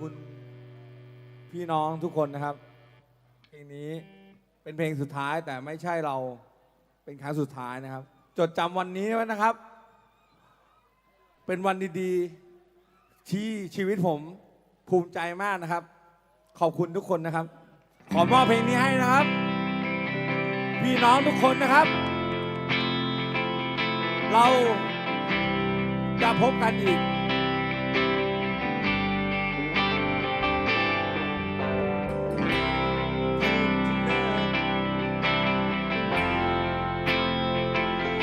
คุณพี่น้องทุกคนนะครับ เพลงนี้เป็นเพลงสุดท้ายแต่ไม่ใช่เราเป็นครั้งสุดท้ายนะครับ จดจำวันนี้ไว้นะครับ เป็นวันดีๆ ที่ชีวิตผมภูมิใจมากนะครับ ขอบคุณทุกคนนะครับ ขอมอบเพลงนี้ให้นะครับ พี่น้องทุกคนนะครับ เราจะพบกันอีก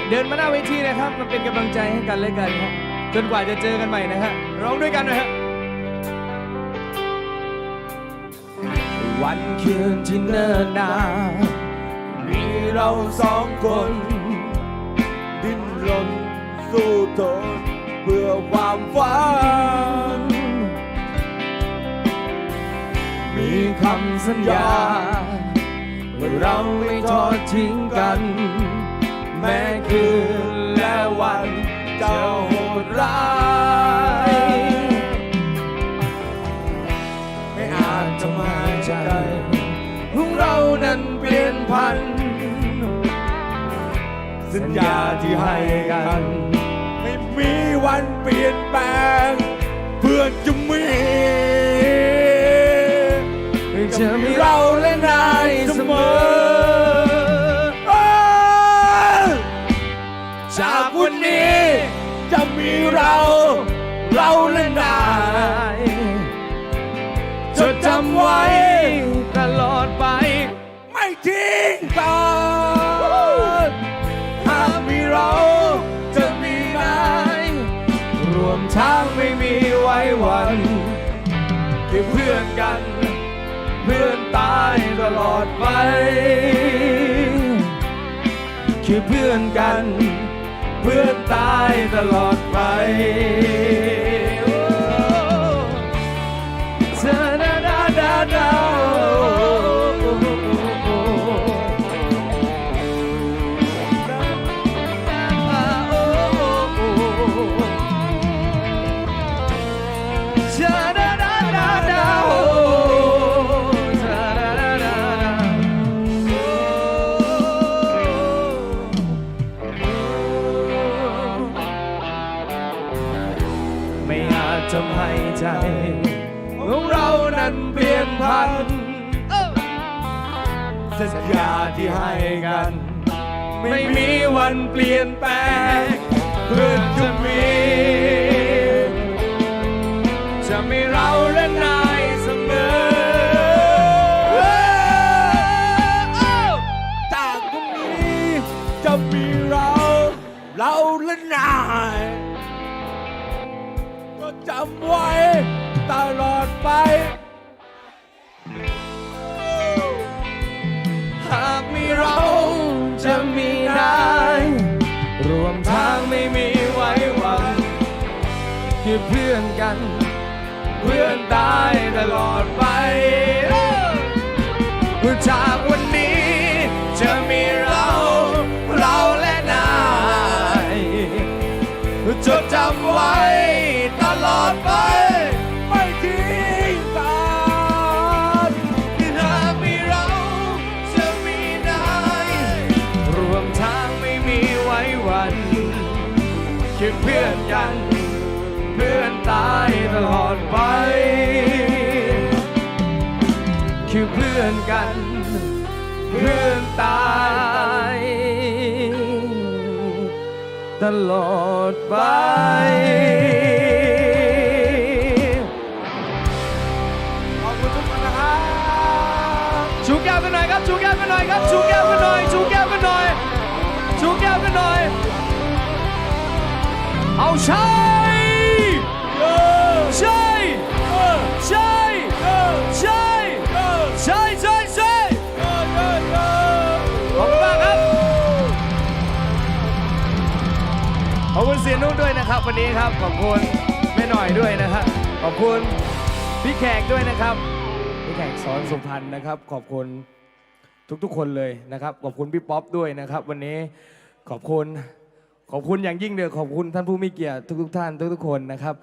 เดินมาหน้าเวทีนะครับมาเป็นกำลังใจให้กันและกันครับจนกว่าจะเจอกันใหม่นะฮะร้องด้วยกันนะฮะวันคืนที่เนิ่นนานมีเราสองคน ดิ้นรนสู้ทนเพื่อความฝัน มีคำสัญญาว่าเราไม่ทอดทิ้งกัน แม้คืนและวันจะโหดร้ายไม่อาจจะหมาใจของเรานั้นเปลี่ยนพัน สัญญาที่ให้กัน ไม่มีวันเปลี่ยนแปลงเพื่อนจะมี เราและจดจำไว้ตลอดไป ไม่ทิ้งกันหากมีเราจะมีนายรวมทางไม่มีไว้วันคือเพื่อนกัน เพื่อนตายตลอดไปคือเพื่อนกัน เพื่อนตายตลอดไป ไม่อาจทำให้ใจ ของเรานั้นเปลี่ยนพันสัญญาที่ให้กัน ไม่มีวันเปลี่ยนแปลงเพื่อนจะมีำไว้ตลอดไป หากมีเราจะมีนายรวมทางไม่มีไว้หวังคือเพื่อนกัน เพื่อนตายตลอดไปจากวันนี้จะมีเรา เราและนายจดจำไว้ ตลอดไป ไม่ทิ้งกันหากมีเราจะมีนายรวมทางไม่มีไว้วันคือเพื่อนกัน เพื่อนตายตลอดไป คือเพื่อนกัน เพื่อนตาย ตลอดไป ขอบคุณทุกคนนะครับชูแก้วกันหน่อยครับ ชูแก้วกันหน่อยครับ ชูแก้วกันหน่อย ชูแก้วกันหน่อย ชูแก้วกันหน่อย เอาช่ใขอบคุณเสียนุ่นด้วยนะครับ วันนี้ครับขอบคุณแม่หน่อยด้วยนะครับขอบคุณพี่แขกด้วยนะครับพี่แขกสอนสุพรรณนะครับ ขอบคุณทุกๆ คนเลยนะครับ ขอบคุณพี่ป๊อปด้วยนะครับ วันนี้ขอบคุณขอบคุณอย่างยิ่งเลยขอบคุณท่านผู้มีเกียรติทุก ๆ ท่านทุกๆคนนะครับ